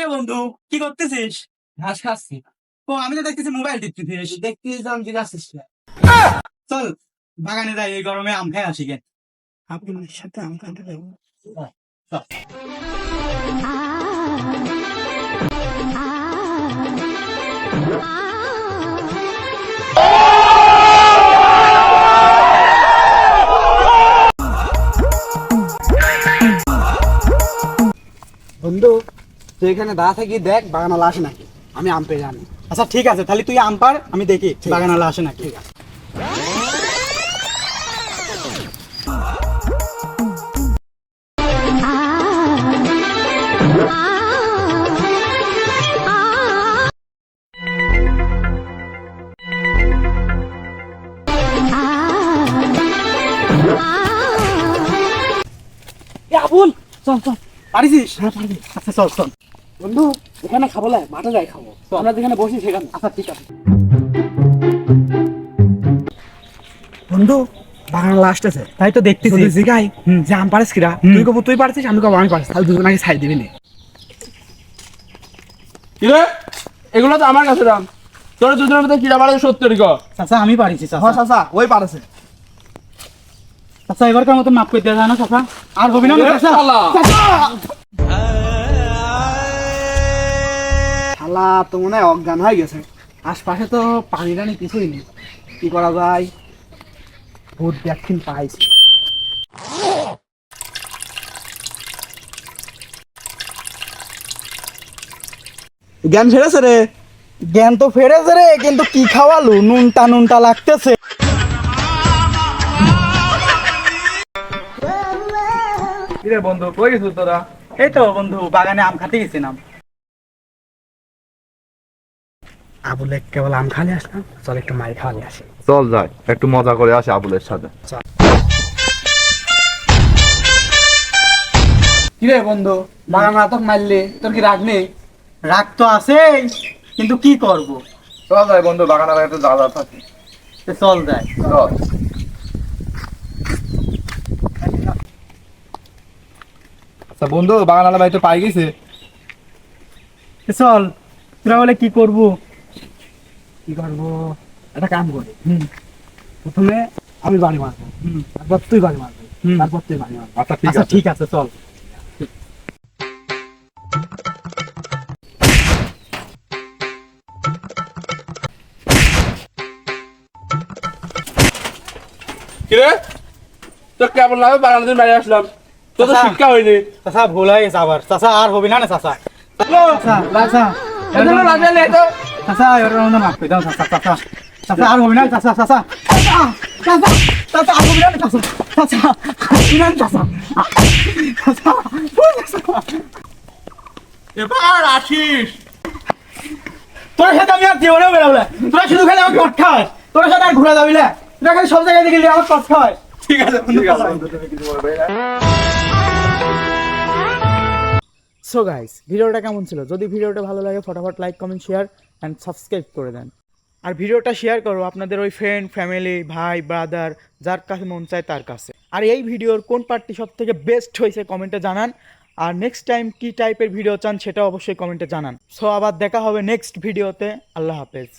কিরে বন্ধু? কি করতেছিস? ঘাস খাচ্ছি ও আমি তো দেখতেছি মোবাইল টিপতেছিস। দেখতে যাম জিজ্ঞাসিস চল বাগানে যাই এই গরমে আম খাই আসি গে আপনার সাথে আম কাটে দেবো বন্ধু তুই এখানে দাঁড়া থাকি দেখ বাগানালা আসে নাকি। আমি আম পেয়ে জানি আচ্ছা ঠিক আছে তাহলে তুই আম পার আমি দেখি বাগান আলা আসে নাকি। এ আবুল চল চল। পারিস হ্যাঁ পারবি। আচ্ছা চল চল। বন্ধু এখানে খাব লাই মাঠে যাই খাব। আমরা যেখানে বসি সেখানে। আচ্ছা ঠিক আছে। বন্ধু বাগানালা আসতেছে তাই তো দেখতেছি। জিগাই যে আম পারিস কিরা? তুই কব তুই পারছিস আমি কব আমি পারছি তাহলে দুজন আগে ছাই দিবি নি। কিরে এগুলো তো আমার কাছে দাম। তোর দুজনের মধ্যে কিরা বাড়ে সত্তর ক? চাচা আমি পারিছি চাচা। হ্যাঁ চাচা ওই পারছে। চাচা এবারকার মতো মাফ করে দেওয়া যায় না চাচা? আর হবি না না, চাচা! শালা, তো মনে হয় অজ্ঞান হয়ে গেছে। আশপাশে তো পানি টানি কিছুই নেই। কি করা যায়? ভূত ভ্যাকসিন পাইছি। জ্ঞান ফেরেছে রে? জ্ঞান তো ফেরেছে রে, কিন্তু কি খাওয়ালু? নুনটা নুনটা লাগতেছে। বন্ধু, কই তোরা? এই তো বন্ধু, বাগানে আম খাতে গেছিলাম। আবুলে কেবল আম খালি আসলাম চল একটু মাই খাওয়ালে আসি। চল যাই একটু মজা করে আসি আবুলের সাথে। কিরে বন্ধু বাগান নাটক মারলে তোর কি রাগ নেই? রাগ তো আছেই কিন্তু কি করব? চল যাই বন্ধু বাগানের একটু যা থাকি চল যায় চল। আচ্ছা বন্ধু বাগানালা ভাই তো পাই গেছে। সে চল তোরা বলে কি করব? কি করব? একটা কাম করি। প্রথমে আমি বাড়ি মারবো। হুম। তারপর তুই বাড়ি মারবি। তারপর তুই বাড়ি মারবি। আচ্ছা ঠিক আচ্ছা আছে। ঠিক আছে চল। কিরে? তোর কেমন লাগে? বাগান দিন বাইরে আসলাম। তোর তো আচ্ছা। শিক্ষা হয়নি। চাচা ভুল হয়ে গেছে আবার। চাচা আর হবি না না নেই তো চাচা এবার মাফ করে দাও চাচা চাচা চাচা আর হবি না চাচা চাচা চাচা চাচা চাচা আর হবি না চাচা চাচা হবি না চাচা চাচা ভুল হয়েছে। এবার আসিস। তোর সাথে আমি আর জীবনেও বেরোবো না। তোরা শুধু খালি আমার কট খাওয়াস তোর সাথে আর ঘোরা যাবি না। তোরা খালি সব জায়গায় দেখলি আমার কট ঠিক আছে ঠিক আছে তুমি কিছু বলবে না। সো গাইস ভিডিওটা কেমন ছিল? যদি ভিডিওটা ভালো লাগে ফটাফট like comment share and subscribe করে দেন। আর ভিডিওটা শেয়ার করো আপনাদের ওই ফ্রেন্ড ফ্যামিলি ভাই ব্রাদার যার কাছে মন চায় তার কাছে। আর এই ভিডিওর কোন পার্টটি সব থেকে বেস্ট হয়েছে কমেন্টে জানান। আর নেক্সট টাইম কী টাইপের ভিডিও চান সেটা অবশ্যই কমেন্টে জানান। সো আবার দেখা হবে নেক্সট ভিডিওতে আল্লাহ হাফেজ।